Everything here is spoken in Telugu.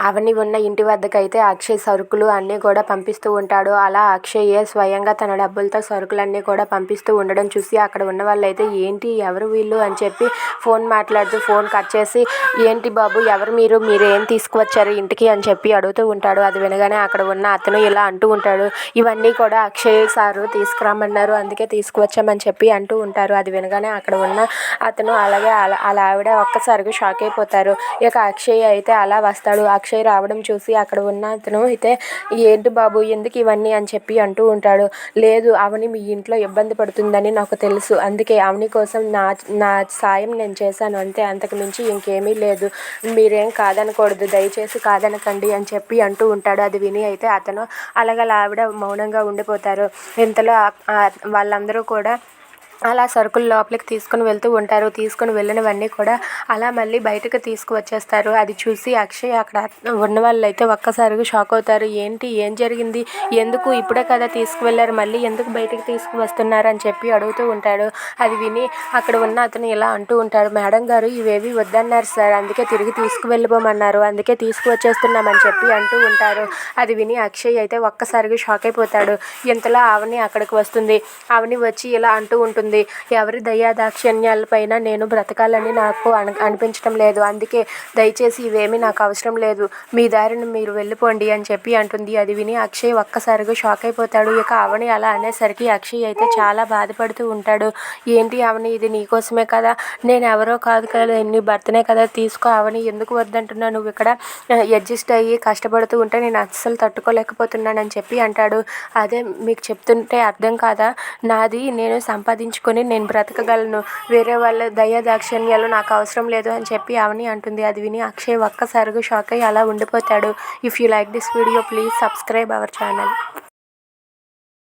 అవని ఉన్న ఇంటి వద్దకైతే అక్షయ్ సరుకులు అన్నీ కూడా పంపిస్తూ ఉంటాడు. అలా అక్షయే స్వయంగా తన డబ్బులతో సరుకులన్నీ కూడా పంపిస్తూ ఉండడం చూసి అక్కడ ఉన్న వాళ్ళైతే ఏంటి ఎవరు వీళ్ళు? అని చెప్పి ఫోన్ మాట్లాడుతూ ఫోన్ కట్ చేసి ఏంటి బాబు ఎవరు మీరు? మీరు ఏం తీసుకువచ్చారు ఇంటికి? అని చెప్పి అడుగుతూ ఉంటాడు. అది వినగానే అక్కడ ఉన్న అతను ఇలా అంటూ ఉంటాడు. ఇవన్నీ కూడా అక్షయ్ సారు తీసుకురామన్నారు అందుకే తీసుకువచ్చామని చెప్పి అంటూ ఉంటారు. అది వినగానే అక్కడ ఉన్న అతను అలాగే అలా అలా ఆవిడ ఒక్కసారిగా షాక్ అయిపోతారు. ఇక అక్షయ్ అయితే అలా వస్తాడు. అక్షయ్ రావడం చూసి అక్కడ ఉన్న అతను అయితే ఏంటి బాబు ఎందుకు ఇవన్నీ? అని చెప్పి అంటూ ఉంటాడు. లేదు అవని మీ ఇంట్లో ఇబ్బంది పడుతుందని నాకు తెలుసు. అందుకే అవని కోసం నా నా సాయం నేను చేశాను. అంతే. అంతకు మించి ఇంకేమీ లేదు. మీరేం కాదనకూడదు. దయచేసి కాదనకండి అని చెప్పి అంటూ ఉంటాడు. అది విని అయితే అతను అలాగలా ఆవిడ మౌనంగా ఉండిపోతారు. ఇంతలో వాళ్ళందరూ కూడా అలా సరుకులు లోపలికి తీసుకుని వెళ్తూ ఉంటారు. తీసుకుని వెళ్ళినవన్నీ కూడా అలా మళ్ళీ బయటకు తీసుకువచ్చేస్తారు. అది చూసి అక్షయ్ అక్కడ ఉన్న వాళ్ళు అయితే ఒక్కసారిగా షాక్ అవుతారు. ఏంటి? ఏం జరిగింది? ఎందుకు ఇప్పుడే కదా తీసుకువెళ్ళారు? మళ్ళీ ఎందుకు బయటకు తీసుకువస్తున్నారు? అని చెప్పి అడుగుతూ ఉంటాడు. అది విని అక్కడ ఉన్న అతను ఇలా అంటూ ఉంటాడు. మేడం గారు ఇవేవి వద్దన్నారు సార్. అందుకే తిరిగి తీసుకువెళ్ళిపోమన్నారు. అందుకే తీసుకువచ్చేస్తున్నామని చెప్పి అంటూ ఉంటారు. అది విని అక్షయ్ అయితే ఒక్కసారిగా షాక్ అయిపోతాడు. ఇంతలో ఆవని అక్కడికి వస్తుంది. ఆవని వచ్చి ఇలా అంటూ ఉంటుంది. ఎవరి దయా దాక్షిణ్యాలపైన నేను బ్రతకాలని నాకు అనిపించడం లేదు. అందుకే దయచేసి ఇవేమీ నాకు అవసరం లేదు. మీ దారిని మీరు వెళ్ళిపోండి అని చెప్పి అంటుంది. అది విని అక్షయ్ ఒక్కసారిగా షాక్ అయిపోతాడు. ఇక అవని అలా అనేసరికి అక్షయ్ అయితే చాలా బాధపడుతూ ఉంటాడు. ఏంటి అవని ఇది నీకోసమే కదా? నేను ఎవరో కాదు కదా నీ భర్తనే కదా? తీసుకో అవని ఎందుకు వద్దంటున్నా నువ్వు ఇక్కడ అడ్జస్ట్ అయ్యి కష్టపడుతూ ఉంటే నేను అస్సలు తట్టుకోలేకపోతున్నానని చెప్పి అంటాడు. అదే మీకు చెప్తుంటే అర్థం కాదా? నాది నేను సంపాదించుకొని నేను బ్రతకగలను వేరే వాళ్ళ దయ దాక్షిణ్యాలు నాకు అవసరం లేదు అని చెప్పి అవని అంటుంది. అది విని అక్షయ్ ఒక్కసారిగా షాక్ అయ్యి అలా ఉండిపోతాడు. If you like this video please subscribe our channel